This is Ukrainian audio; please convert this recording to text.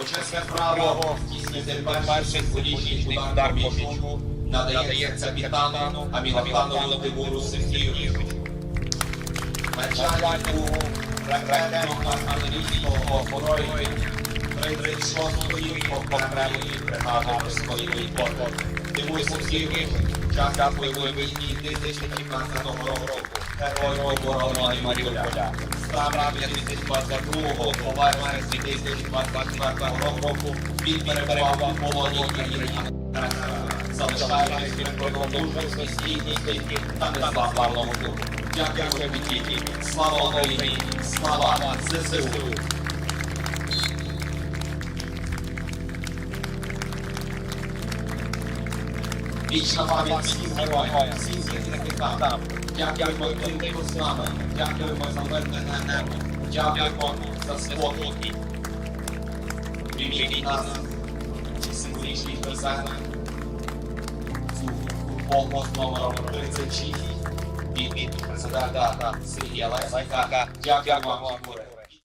Почесне право здійснити перший політичний удар по м'ячу надається капітану Амілану Володимиру Сергійовичу. Начальнику ракетного артилерійського охорони 36-ї окремої бригади морської піхоти. Тимур Сергійович, час бойової війні 2015 року. Герой оборони Маріуполя. Справа 2022 по вересня 2024 року він перебував полоні країни залишаючись від продовжувати стійкості та незламного духу. Дякую Вітіті. Слава Україні! Слава ЗСУ! Вічна пам'ять всім героям, всім захисникам. Дякуємо тим, хто з нами. Дякуємо за мирне небо. Дякуємо за спокій. Прийміть нас, ці символічні писання, цю номером 36 від президента Сергія Лесика. Дякуємо вам.